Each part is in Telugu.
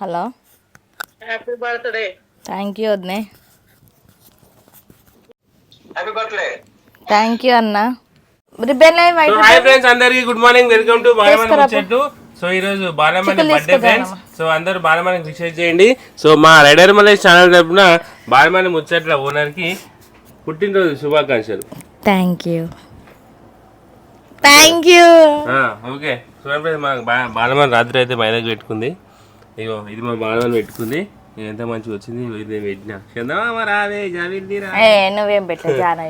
Hello. Happy birthday thank you వదినే. హ్యాపీ బర్త్డే థ్యాంక్ యూ అన్న. వైట్ హాయ్ ఫ్రెండ్స్ అందరికి good morning welcome to Balamani Muchatlu. So ఈ రోజు బాలమణి బర్త్డే ఫ్రెండ్స్ సో అందరూ బాలమణికి విషెస్ చేయండి. సో మా రైడర్ మలేష్ ఛానల్ తరపున బాలమణి ముచ్చట్ల ఓనర్కి పుట్టినరోజు శుభాకాంక్షలు. థ్యాంక్ యూ థ్యాంక్ యూ ఆ, ఓకే. చూడండి మా బా- బాలమణి రాత్రి అయితే మైదాకి పెట్టుకుంది. ఇగో ఇది మా బాలమణి పెట్టుకుంది. ఎంత మంచిగా వచ్చింది ఇది పెట్టిన. చందమామ రావే జాబిల్లి రా ఏ నువ్వేం పెట్టా జాన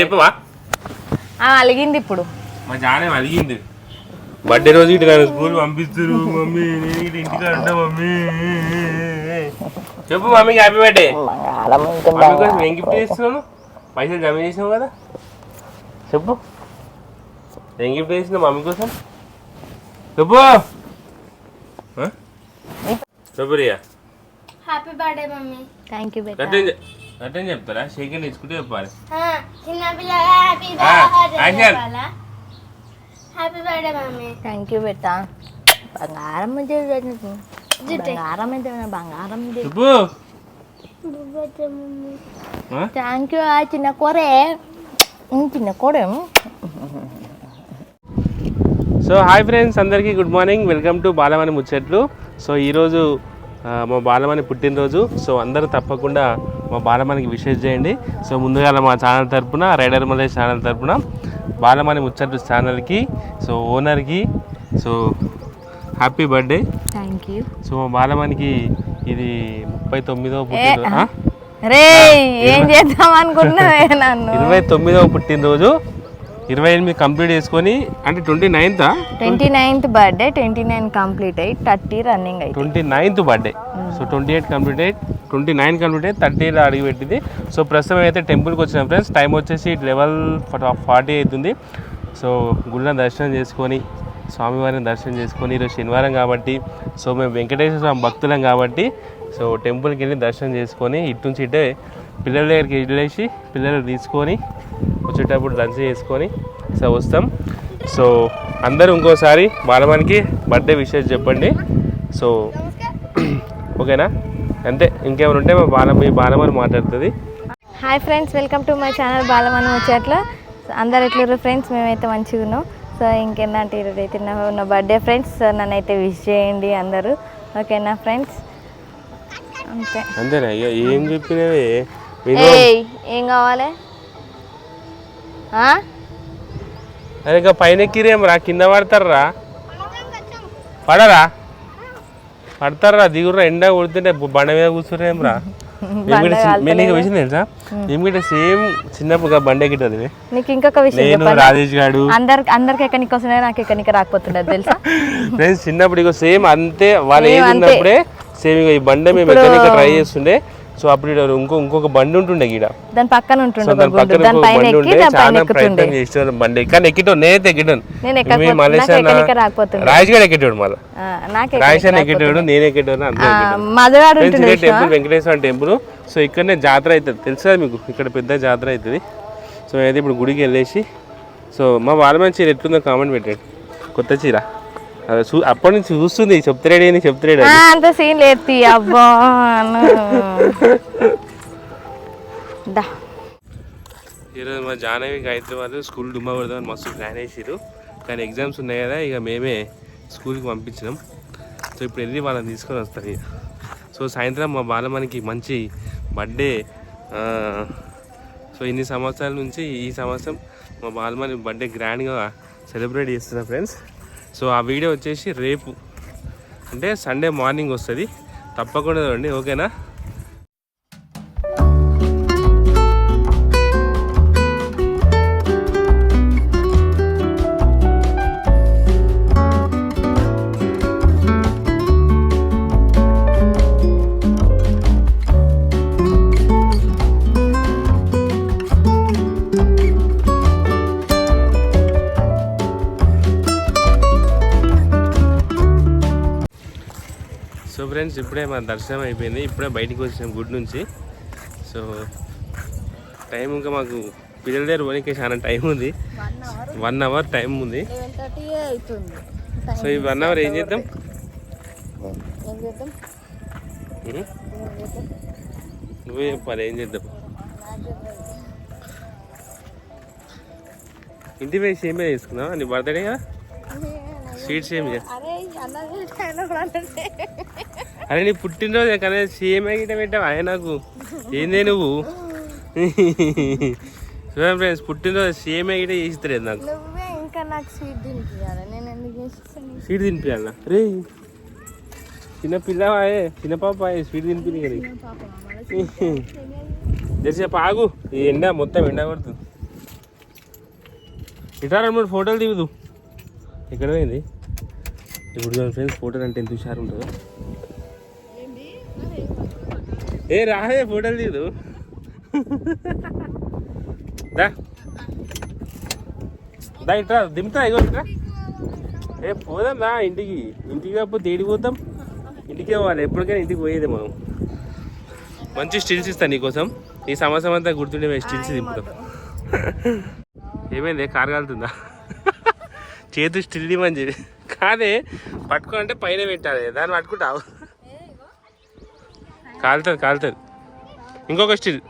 చెప్పవా? అలిగింది ఇప్పుడు. మా జానే అలిగింది. బర్త్డే రోజు ఇటు నన్ను స్కూల్ పంపిస్తారు మమ్మీ. నేను ఇటు ఇంటికి అంటా మమ్మీ. చెప్పు మమ్మీకి హ్యాపీ బర్త్డే. మమ్మీ కోసం ఏం గిఫ్ట్ చేస్తున్నాను పైసలు జమ చేసావు కదా? చెప్పు. ఏం గిఫ్ట్ చేసినావు మమ్మీ కోసం? చెప్పు? చెప్పు Riya happy birthday mummy. Thank you attend చెప్తారా? షేక్ ఇచ్చుకుంటే చెప్పాలి. చిన్న పిల్లగా happy birthday happy birthday mummy. Thank you బెట్ట బంగారం మీద బంగారం మీద బంగారం చెప్పు? థ్యాంక్ యూ ఆ? చిన్న కూరే. చిన్న కూర సో హాయ్ ఫ్రెండ్స్ అందరికీ good morning welcome to Balamani Muchatlu so ఈరోజు మా బాలమణి పుట్టినరోజు. సో అందరూ తప్పకుండా మా బాలమణికి విషెస్ చేయండి. సో ముందుగా మా ఛానల్ తరపున రైడర్ మలేష్ ఛానల్ తరపున బాలమణి ముచ్చట్లు ఛానల్కి సో ఓనర్కి so happy birthday. Thank you so మా బాలమణికి ఇది ముప్పై తొమ్మిదవ పుట్టినరోజు? రే ఏం చేద్దాం అనుకున్నావే నన్ను? ఇరవై తొమ్మిదవ పుట్టినరోజు. ఇరవై ఎనిమిది కంప్లీట్ చేసుకొని అంటే twenty నైన్తా twenty ninth birthday twenty nine complete అయ్యి థర్టీ రన్నింగ్ అయితే. Twenty ninth birthday. So twenty eight complete అయ్యి ట్వంటీ నైన్ కంప్లీట్ అయ్యి థర్టీలో అడిగి పెట్టింది. సో ప్రస్తుతం అయితే టెంపుల్కి వచ్చిన ఫ్రెండ్స్. టైం వచ్చేసి లెవెల్ ఫార్టీ అవుతుంది. సో గుళ్ళ దర్శనం చేసుకొని స్వామివారిని దర్శనం చేసుకొని ఈరోజు శనివారం కాబట్టి సో మేము వెంకటేశ్వర స్వామి భక్తులం కాబట్టి సో టెంపుల్కి వెళ్ళి దర్శనం చేసుకొని ఇటు నుంచి ఇటే పిల్లల దగ్గరికి వెళ్ళేసి పిల్లలు తీసుకొని వచ్చేటప్పుడు లంచ్ చేసుకొని సో వస్తాం. సో అందరూ ఇంకోసారి బాలమానికి బర్త్డే విషెస్ చెప్పండి. సో ఓకేనా? అంతే ఇంకేమైనా ఉంటే మా బాల మీ బాలమని మాట్లాడుతుంది. Hi friends welcome to my channel Balamani వచ్చేట్ల అందరు ఎట్లుర్రు ఫ్రెండ్స్ మేమైతే మంచిగా ఉన్నాం. సో ఇంకేంటంటే ఈరోజు అయితే నా నా బర్త్డే ఫ్రెండ్స్ సో నన్ను అయితే విష్ చేయండి అందరూ. ఓకేనా ఫ్రెండ్స్ అంతే. అంతేనా? ఏం చెప్పినవే? ఏం కావాలి? అరే ఇక పైన ఎక్కిరేం రా కింద పడతారా పడరా? పడతారా దిగుర్రా ఎండ కొడుతుంటే బండ మీద కూర్చురేం రా మేము నీకు విషయం తెలుసా? మేము గిట్ట సేమ్ చిన్నప్పుడు బండి ఎక్కిటది నీకు ఇంకొక విషయం నేను చెప్పాలి రాజేష్ గాడు. అందరికి అందరికి ఎక్కడికి వస్తున్నాయి నాకు ఎక్కడికి రాకపోతుండదు తెలుసా? ఫ్రెండ్స్ చిన్నప్పుడు ఇక సేమ్ అంతే వాళ్ళ అంతే. ఉన్నప్పుడే సేమ్ ఈ బండి మేము ఎక్కడికి ట్రై చేస్తుండే. సో అప్పుడు ఈడ ఇంకో ఇంకొక బండి ఉంటుండే గీడ దాని పక్కన ఉంటుండే దాని పక్కన దాని పైన బండి ఎక్కి దాని పైన ప్రయత్నం చేసిన బండి. కానీ ఎక్కిటో నేనైతే ఎక్కిటాను నేను ఎక్కకపోతే- నాకు ఎక్కడికి రాకపోతుండే. రాజేష్ గారు ఎక్కిటాడు మళ్ళీ. నాకు రాజేష్ అని ఎక్కిటాడు నేను ఎక్కిటాను మధురాడు ఉంటుండే టెంపుల్ వెంకటేశ్వర టెంపుల్. సో ఇక్కడనే జాతర అవుతుంది. తెలుసు మీకు? ఇక్కడ పెద్ద జాతర అవుతుంది. సో అయితే ఇప్పుడు గుడికి వెళ్ళేసి సో మా వాళ్ళ మంచి చీర ఎట్లుందో కామెంట్ పెట్టండి. కొత్త చీర. అప్పటి నుంచి చూస్తుంది చెప్తాడు అని చెప్తాడు ఆ, అంత సీన్ లేదు అబ్బా ఈరోజు మా జాహ్నవి గాయత్రి వాళ్ళు స్కూల్ డుమ్మా కొడదామని మస్తు ప్లాన్ వేసారు కానీ ఎగ్జామ్స్ ఉన్నాయి కదా ఇక మేమే స్కూల్కి పంపించినాం. సో ఇప్పుడు వెళ్ళి వాళ్ళని తీసుకొని వస్తాం ఇక. సో సాయంత్రం మా బాలమణికి మంచి బర్త్డే సో ఇన్ని సంవత్సరాల నుంచి ఈ సంవత్సరం మా బాలమణి బర్త్డే గ్రాండ్గా సెలబ్రేట్ చేస్తున్నాం ఫ్రెండ్స్ సో ఆ వీడియో వచ్చేసి రేపు. అంటే సండే మార్నింగ్ వస్తుంది. తప్పకుండా చూడండి ఓకేనా? ఫ్రెండ్స్ ఇప్పుడే మా దర్శనం అయిపోయింది. ఇప్పుడే బయటికి వచ్చినాం గుడి నుంచి. సో టైం ఇంకా మాకు పిల్లల దగ్గర పోనీకి చాలా టైం ఉంది. వన్ అవర్ టైం ఉంది. సో ఈ వన్ అవర్ ఏం చేద్దాం? నువ్వే చెప్పాలి ఏం చేద్దాం? ఇంటి పోయి సేమే తీసుకుందాం నీ బర్త్డే కదా? స్వీట్ సేమ్ అరే నీ పుట్టినరోజు కానీ సేమే గిట్ట పెట్టావు? ఆయన నాకు ఏందే నువ్వు? చూడండి ఫ్రెండ్స్ పుట్టినరోజు సేమే గిట్ట చేసిస్తలేదు నాకు. ఇంకా నాకు స్వీట్ తినిపించాలి నేను ఎందుకు చేస్తాను స్వీట్ తినిపించాల రే చిన్న పిల్లవాయే చిన్న పాపాయే స్వీట్ తినిపించి కదా తెలిసేపు ఆగు. ఈ ఎండ మొత్తం ఎండ పడుతుంది ఇట్లా రెండు మూడు ఫోటోలు దిగుదు. ఎక్కడ పోయింది? ఇప్పుడు ఫ్రెండ్స్ ఫోటోలు అంటే ఎంత హుషారు ఉంటుందో ఏ రాదే ఫోటోలు దిగుదు దా దా ఇట్రా దింపుతా ఇగో ఇట్రా. ఏ పోదాం రా ఇంటికి. ఇంటికి కాకపోతే ఏడికి పోతాం? ఇంటికి పోవాలి ఎప్పటికైనా ఇంటికి పోయేదే మనం. మంచి స్టిల్స్ ఇస్తాను నీకోసం. ఈ సంవత్సరం అంతా గుర్తుండే స్టిల్స్ దింపుతాం. ఏమైంది? కారు కాలుతుందా? చేతు స్టిల్ ఇవ్వని చెప్పి. కాదే పట్టుకోవాలంటే పైన పెట్టాలి దాన్ని పట్టుకుంటావు. కాలుతుంది కాలుతుంది. ఇంకొక స్టిల్.